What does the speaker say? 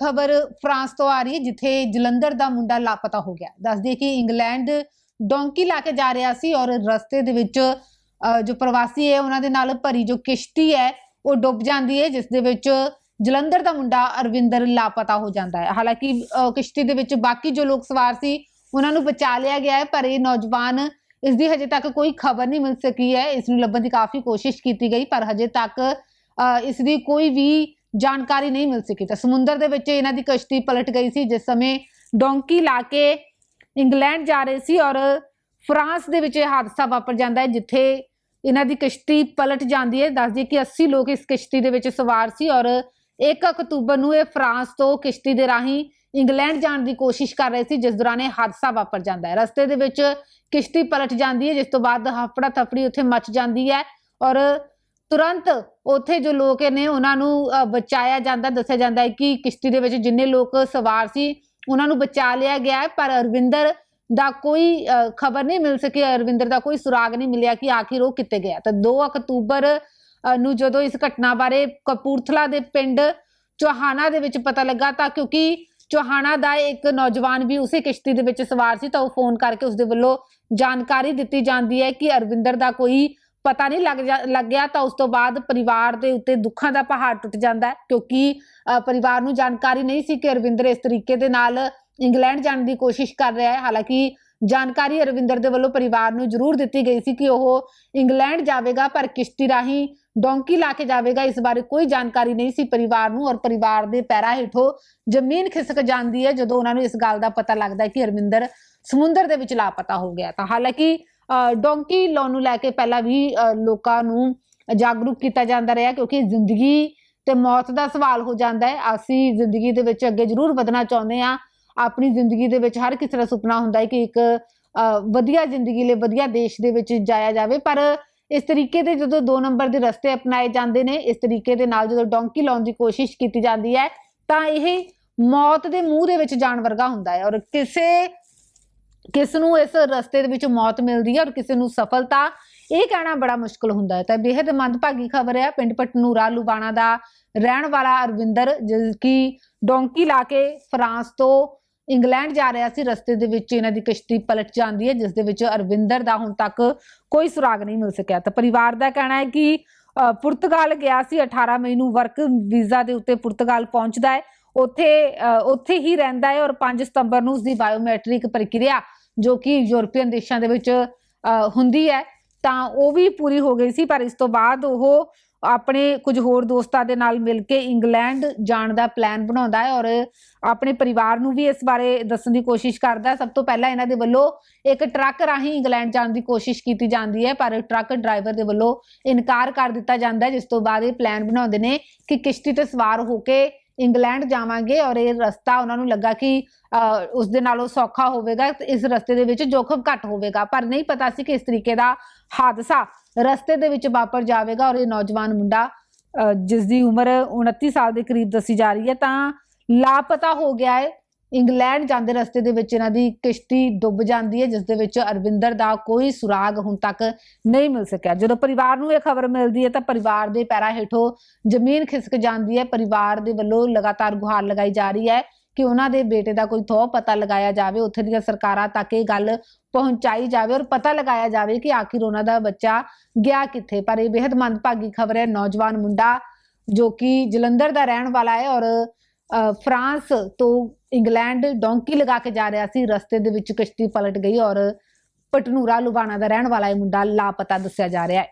ਖਬਰ ਫਰਾਂਸ ਤੋਂ ਆ ਰਹੀ ਹੈ ਜਿੱਥੇ ਜਲੰਧਰ ਦਾ ਮੁੰਡਾ ਲਾਪਤਾ ਹੋ ਗਿਆ। ਦੱਸਦੇ ਕਿ ਇੰਗਲੈਂਡ ਡੋਂਕੀ ਲਾ ਕੇ ਜਾ ਰਿਹਾ ਸੀ ਔਰ ਰਸਤੇ ਦੇ ਵਿੱਚ ਜੋ ਪ੍ਰਵਾਸੀ ਹੈ ਉਹਨਾਂ ਦੇ ਨਾਲ ਭਰੀ ਜੋ ਕਿਸ਼ਤੀ ਹੈ ਉਹ ਡੁੱਬ ਜਾਂਦੀ ਹੈ ਜਿਸ ਦੇ ਵਿੱਚ ਜਲੰਧਰ ਦਾ ਮੁੰਡਾ ਅਰਵਿੰਦਰ ਲਾਪਤਾ ਹੋ ਜਾਂਦਾ ਹੈ। ਹਾਲਾਂਕਿ ਕਿਸ਼ਤੀ ਦੇ ਵਿੱਚ ਬਾਕੀ ਜੋ ਲੋਕ ਸਵਾਰ ਸੀ ਉਹਨਾਂ ਨੂੰ ਬਚਾ ਲਿਆ ਗਿਆ ਹੈ ਪਰ ਇਹ ਨੌਜਵਾਨ ਇਸ ਦੀ ਹਜੇ ਤੱਕ ਕੋਈ ਖਬਰ ਨਹੀਂ ਮਿਲ ਸਕੀ ਹੈ। ਇਸ ਨੂੰ ਲੱਭਣ ਦੀ ਕਾਫੀ ਕੋਸ਼ਿਸ਼ ਕੀਤੀ ਗਈ ਪਰ ਹਜੇ ਤੱਕ ਅ, ਇਸ ਦੀ ਕੋਈ ਵੀ ਜਾਣਕਾਰੀ ਨਹੀਂ ਮਿਲ ਸਕੀ। ਤਾਂ ਸਮੁੰਦਰ ਦੇ ਵਿੱਚ ਇਹਨਾਂ ਦੀ ਕਿਸ਼ਤੀ ਪਲਟ ਗਈ ਸੀ, ਜਿਸ ਸਮੇਂ ਡੋਂਕੀ ਲਾ ਕੇ ਇੰਗਲੈਂਡ ਜਾ ਰਹੇ ਸੀ ਔਰ ਫਰਾਂਸ ਦੇ ਵਿੱਚ ਇਹ ਹਾਦਸਾ ਵਾਪਰ ਜਾਂਦਾ ਹੈ, ਜਿੱਥੇ ਇਹਨਾਂ ਦੀ ਕਿਸ਼ਤੀ ਪਲਟ ਜਾਂਦੀ ਹੈ। ਦੱਸਦੀ ਕਿ 80 ਲੋਕ ਇਸ ਕਿਸ਼ਤੀ ਦੇ ਵਿੱਚ ਸਵਾਰ ਸੀ ਔਰ 1 ਅਕਤੂਬਰ ਨੂੰ ਇਹ ਫਰਾਂਸ ਤੋਂ ਕਿਸ਼ਤੀ ਦੇ ਰਾਹੀਂ ਇੰਗਲੈਂਡ ਜਾਣ ਦੀ ਕੋਸ਼ਿਸ਼ ਕਰ ਰਹੇ ਸੀ, ਜਿਸ ਦੌਰਾਨ ਇਹ ਹਾਦਸਾ ਵਾਪਰ ਜਾਂਦਾ ਹੈ। ਰਸਤੇ ਦੇ ਵਿੱਚ ਕਿਸ਼ਤੀ ਪਲਟ ਜਾਂਦੀ ਹੈ, ਜਿਸ ਤੋਂ ਬਾਅਦ ਹਫੜਾ ਤਫੜੀ ਉੱਥੇ ਮਚ ਜਾਂਦੀ ਹੈ ਔਰ ਤੁਰੰਤ ਉੱਥੇ ਜੋ ਲੋਕ ਨੇ ਉਹਨਾਂ ਨੂੰ ਬਚਾਇਆ ਜਾਂਦਾ, ਦੱਸਿਆ ਜਾਂਦਾ ਹੈ ਕਿ ਕਿਸ਼ਤੀ ਦੇ ਵਿੱਚ ਜਿੰਨੇ ਲੋਕ ਸਵਾਰ ਸੀ, ਉਹਨਾਂ ਨੂੰ ਬਚਾ ਲਿਆ ਗਿਆ ਹੈ, ਪਰ ਅਰਵਿੰਦਰ ਦਾ ਕੋਈ ਖਬਰ ਨਹੀਂ ਮਿਲ ਸਕੀ, ਅਰਵਿੰਦਰ ਦਾ ਕੋਈ ਸੁਰਾਗ ਨਹੀਂ ਮਿਲਿਆ ਕਿ ਆਖਿਰ ਉਹ ਕਿੱਥੇ ਗਿਆ। ਤਾਂ 2 ਅਕਤੂਬਰ ਨੂੰ ਜਦੋਂ ਇਸ ਘਟਨਾ ਬਾਰੇ ਕਪੂਰਥਲਾ ਦੇ ਪਿੰਡ ਚੋਹਾਣਾ ਦੇ ਵਿੱਚ ਪਤਾ ਲੱਗਾ ਤਾਂ ਕਿਉਂਕਿ ਚੋਹਾਣਾ ਦਾ ਇੱਕ ਨੌਜਵਾਨ ਵੀ ਉਸੇ ਕਿਸ਼ਤੀ ਦੇ ਵਿੱਚ ਸਵਾਰ ਸੀ, ਤਾਂ ਉਹ ਫੋਨ ਕਰਕੇ ਉਸਦੇ ਵੱਲੋਂ ਜਾਣਕਾਰੀ ਦਿੱਤੀ ਜਾਂਦੀ ਹੈ ਕਿ ਅਰਵਿੰਦਰ ਦਾ ਕੋਈ ਪਤਾ ਨਹੀਂ ਲੱਗ ਜਾ- ਲੱਗਿਆ ਤਾਂ ਉਸ ਤੋਂ ਬਾਅਦ ਪਰਿਵਾਰ ਦੇ ਉੱਤੇ ਦੁੱਖਾਂ ਦਾ ਪਹਾੜ ਟੁੱਟ ਜਾਂਦਾ ਕਿਉਂਕਿ ਅ, ਪਰਿਵਾਰ ਨੂੰ ਜਾਣਕਾਰੀ ਨਹੀਂ ਸੀ ਕਿ ਅਰਵਿੰਦਰ ਇਸ ਤਰੀਕੇ ਦੇ ਨਾਲ ਇੰਗਲੈਂਡ ਜਾਣ ਦੀ ਕੋਸ਼ਿਸ਼ ਕਰ ਰਿਹਾ ਹੈ। ਹਾਲਾਂਕਿ ਜਾਣਕਾਰੀ ਅਰਵਿੰਦਰ ਦੇ ਵੱਲੋਂ ਪਰਿਵਾਰ ਨੂੰ ਜ਼ਰੂਰ ਦਿੱਤੀ ਗਈ ਸੀ ਕਿ ਉਹ ਇੰਗਲੈਂਡ ਜਾਵੇਗਾ ਪਰ ਕਿਸ਼ਤੀ ਰਾਹੀਂ ਡੋਂਕੀ ਲਾ ਕੇ ਜਾਵੇਗਾ ਇਸ ਬਾਰੇ ਕੋਈ ਜਾਣਕਾਰੀ ਨਹੀਂ ਸੀ ਪਰਿਵਾਰ ਨੂੰ ਔਰ ਪਰਿਵਾਰ ਦੇ ਪੈਰਾਂ ਹੇਠੋਂ ਜ਼ਮੀਨ ਖਿਸਕ ਜਾਂਦੀ ਹੈ ਜਦੋਂ ਉਹਨਾਂ ਨੂੰ ਇਸ ਗੱਲ ਦਾ ਪਤਾ ਲੱਗਦਾ ਹੈ ਕਿ ਅਰਵਿੰਦਰ ਸਮੁੰਦਰ ਦੇ ਵਿੱਚ ਲਾਪਤਾ ਹੋ ਗਿਆ ਤਾਂ ਹਾਲਾਂਕਿ ਡੋਂਕੀ ਲਾਉਣ ਨੂੰ ਲੈ ਕੇ ਪਹਿਲਾਂ ਵੀ ਲੋਕਾਂ ਨੂੰ ਜਾਗਰੂਕ ਕੀਤਾ ਜਾਂਦਾ ਰਿਹਾ ਕਿਉਂਕਿ ਜ਼ਿੰਦਗੀ ਤੇ ਮੌਤ ਦਾ ਸਵਾਲ ਹੋ ਜਾਂਦਾ ਹੈ। ਅਸੀਂ ਜ਼ਿੰਦਗੀ ਦੇ ਵਿੱਚ ਅੱਗੇ ਜ਼ਰੂਰ ਵਧਣਾ ਚਾਹੁੰਦੇ ਆ ਆਪਣੀ ਜ਼ਿੰਦਗੀ ਦੇ ਵਿੱਚ ਹਰ ਕਿਸੇ ਦਾ ਸੁਪਨਾ ਹੁੰਦਾ ਹੈ ਕਿ ਇੱਕ ਅ, ਵਧੀਆ ਜ਼ਿੰਦਗੀ ਲਈ ਵਧੀਆ ਦੇਸ਼ ਦੇ ਵਿੱਚ ਜਾਇਆ ਜਾਵੇ। ਪਰ ਇਸ ਤਰੀਕੇ ਦੇ ਜਦੋਂ ਦੋ ਨੰਬਰ ਦੇ ਰਸਤੇ ਅਪਣਾਏ ਜਾਂਦੇ ਨੇ ਇਸ ਤਰੀਕੇ ਦੇ ਨਾਲ ਜਦੋਂ ਡੋਂਕੀ ਲਾਉਣ ਦੀ ਕੋਸ਼ਿਸ਼ ਕੀਤੀ ਜਾਂਦੀ ਹੈ ਤਾਂ ਇਹ ਮੌਤ ਦੇ ਮੂੰਹ ਦੇ ਵਿੱਚ ਜਾਣ ਵਰਗਾ ਹੁੰਦਾ ਹੈ। ਔਰ ਕਿਸੇ ਕਿਸ ਨੂੰ ਇਸ ਰਸਤੇ ਦੇ ਵਿੱਚ ਮੌਤ ਮਿਲਦੀ ਹੈ ਔਰ ਕਿਸੇ ਨੂੰ ਸਫਲਤਾ, ਇਹ ਕਹਿਣਾ ਬੜਾ ਮੁਸ਼ਕਲ ਹੁੰਦਾ ਹੈ। ਤਾਂ ਬੇहद ਮੰਦਭਾਗੀ ਖਬਰ ਹੈ, ਪਿੰਡ ਪਟਨੂਰਾ, ਲੁਬਾਣਾ ਦਾ ਰਹਿਣ ਵਾਲਾ ਅਰਵਿੰਦਰ, ਜਿਸ ਕੀ ਡੋਂਕੀ ਲਾ ਕੇ ਫਰਾਂਸ ਤੋਂ ਇੰਗਲੈਂਡ ਜਾ ਰਿਹਾ ਸੀ। ਰਸਤੇ ਦੇ ਵਿੱਚ ਇਹਨਾਂ ਦੀ ਕਿਸ਼ਤੀ ਪਲਟ ਜਾਂਦੀ ਹੈ, ਜਿਸ ਦੇ ਵਿੱਚ ਅਰਵਿੰਦਰ ਦਾ ਹੁਣ ਤੱਕ ਕੋਈ ਸੁਰਾਗ ਨਹੀਂ ਮਿਲ ਸਕਿਆ। ਤਾਂ ਪਰਿਵਾਰ ਦਾ ਕਹਿਣਾ ਹੈ ਕਿ ਪੁਰਤਗਾਲ ਗਿਆ ਸੀ 18 ਮਈ ਨੂੰ ਵਰਕ ਵੀਜ਼ਾ ਦੇ ਉੱਤੇ ਪੁਰਤਗਾਲ ਪਹੁੰਚਦਾ ਹੈ। ਉੱਥੇ ਅ, ਉੱਥੇ ਹੀ ਰਹਿੰਦਾ ਹੈ ਔਰ 5 ਸਤੰਬਰ ਨੂੰ ਉਸਦੀ ਬਾਇਓਮੈਟ੍ਰਿਕ ਪ੍ਰਕਿਰਿਆ ਜੋ ਕਿ ਯੂਰਪੀਅਨ ਦੇਸ਼ਾਂ ਦੇ ਵਿੱਚ ਹੁੰਦੀ ਹੈ ਤਾਂ ਉਹ ਵੀ ਪੂਰੀ ਹੋ ਗਈ ਸੀ ਪਰ ਇਸ ਤੋਂ ਬਾਅਦ ਉਹ ਆਪਣੇ ਕੁਝ ਹੋਰ ਦੋਸਤਾਂ ਦੇ ਨਾਲ ਮਿਲ ਕੇ ਇੰਗਲੈਂਡ ਜਾਣ ਦਾ ਪਲਾਨ ਬਣਾਉਂਦਾ ਹੈ ਔਰ ਆਪਣੇ ਪਰਿਵਾਰ ਨੂੰ ਵੀ ਇਸ ਬਾਰੇ ਦੱਸਣ ਦੀ ਕੋਸ਼ਿਸ਼ ਕਰਦਾ ਸਭ ਤੋਂ ਪਹਿਲਾਂ ਇਹਨਾਂ ਦੇ ਵੱਲੋਂ ਇੱਕ ਟਰੱਕ ਰਾਹੀਂ ਇੰਗਲੈਂਡ ਜਾਣ ਦੀ ਕੋਸ਼ਿਸ਼ ਕੀਤੀ ਜਾਂਦੀ ਹੈ ਪਰ ਟਰੱਕ ਡਰਾਈਵਰ ਦੇ ਵੱਲੋਂ ਇਨਕਾਰ ਕਰ ਦਿੱਤਾ ਜਾਂਦਾ ਹੈ ਜਿਸ ਤੋਂ ਬਾਅਦ ਇਹ ਪਲਾਨ ਬਣਾਉਂਦੇ ਨੇ ਕਿ ਕਿਸ਼ਤੀ ਤੇ ਸਵਾਰ ਹੋ ਕੇ ਇੰਗਲੈਂਡ ਜਾਵਾਂਗੇ ਔਰ ਇਹ ਰਸਤਾ ਉਹਨਾਂ ਨੂੰ ਲੱਗਾ ਕਿ ਅ, ਉਸ ਦੇ ਨਾਲੋਂ ਸੌਖਾ ਹੋਵੇਗਾ ਇਸ ਰਸਤੇ ਦੇ ਵਿੱਚ ਜੋਖਮ ਘੱਟ ਹੋਵੇਗਾ। ਪਰ ਨਹੀਂ ਪਤਾ ਸੀ ਕਿ ਇਸ ਤਰੀਕੇ ਦਾ ਹਾਦਸਾ ਰਸਤੇ ਦੇ ਵਿੱਚ ਵਾਪਰ ਜਾਵੇਗਾ ਔਰ ਇਹ ਨੌਜਵਾਨ ਮੁੰਡਾ ਅ, ਜਿਸ ਦੀ ਉਮਰ 29 ਸਾਲ ਦੇ ਕਰੀਬ ਦੱਸੀ ਜਾ ਰਹੀ ਹੈ ਤਾਂ ਲਾਪਤਾ ਹੋ ਗਿਆ ਹੈ। ਇੰਗਲੈਂਡ ਜਾਂਦੇ ਰਸਤੇ ਦੇ ਵਿੱਚ ਇਹਨਾਂ ਦੀ ਕਿਸ਼ਤੀ ਡੁੱਬ ਜਾਂਦੀ ਹੈ, ਜਿਸ ਦੇ ਵਿੱਚ ਅਰਵਿੰਦਰ ਦਾ ਕੋਈ ਸੁਰਾਗ ਹੁਣ ਤੱਕ ਨਹੀਂ ਮਿਲ ਸਕਿਆ। ਜਦੋਂ ਪਰਿਵਾਰ ਨੂੰ ਇਹ ਖਬਰ ਮਿਲਦੀ ਹੈ ਤਾਂ ਪਰਿਵਾਰ ਦੇ ਪੈਰਾਂ ਹੇਠੋਂ ਜ਼ਮੀਨ ਖਿਸਕ ਜਾਂਦੀ ਹੈ। ਪਰਿਵਾਰ ਦੇ ਵੱਲੋਂ ਲਗਾਤਾਰ ਗੁਹਾਰ ਲਗਾਈ ਜਾ ਰਹੀ ਹੈ ਕਿ ਉਹਨਾਂ ਦੇ ਬੇਟੇ ਦਾ ਕੋਈ ਥੋ ਪਤਾ ਲਗਾਇਆ ਜਾਵੇ, ਉੱਥੇ ਦੀਆਂ ਸਰਕਾਰਾਂ ਤੱਕ ਇਹ ਗੱਲ ਪਹੁੰਚਾਈ ਜਾਵੇ ਔਰ ਪਤਾ ਲਗਾਇਆ ਜਾਵੇ ਕਿ ਆਖਿਰ ਉਹਨਾਂ ਦਾ ਬੱਚਾ ਗਿਆ ਕਿੱਥੇ। ਪਰ ਇਹ ਬੇहद ਮੰਦਭਾਗੀ ਖਬਰ ਹੈ। ਨੌਜਵਾਨ ਮੁੰਡਾ ਜੋ ਕਿ ਜਲੰਧਰ ਦਾ ਰਹਿਣ ਵਾਲਾ ਹੈ ਔਰ ਫਰਾਂਸ ਤੋਂ ਇੰਗਲੈਂਡ ਡੋਂਕੀ ਲਗਾ ਕੇ ਜਾ ਰਿਹਾ ਸੀ, ਰਸਤੇ ਦੇ ਵਿੱਚ ਕਿਸ਼ਤੀ ਪਲਟ ਗਈ ਔਰ ਪਟਨੂਰਾ ਲੁਬਾਣਾ ਦਾ ਰਹਿਣ ਵਾਲਾ ਇਹ ਮੁੰਡਾ ਲਾਪਤਾ ਦੱਸਿਆ ਜਾ ਰਿਹਾ ਹੈ।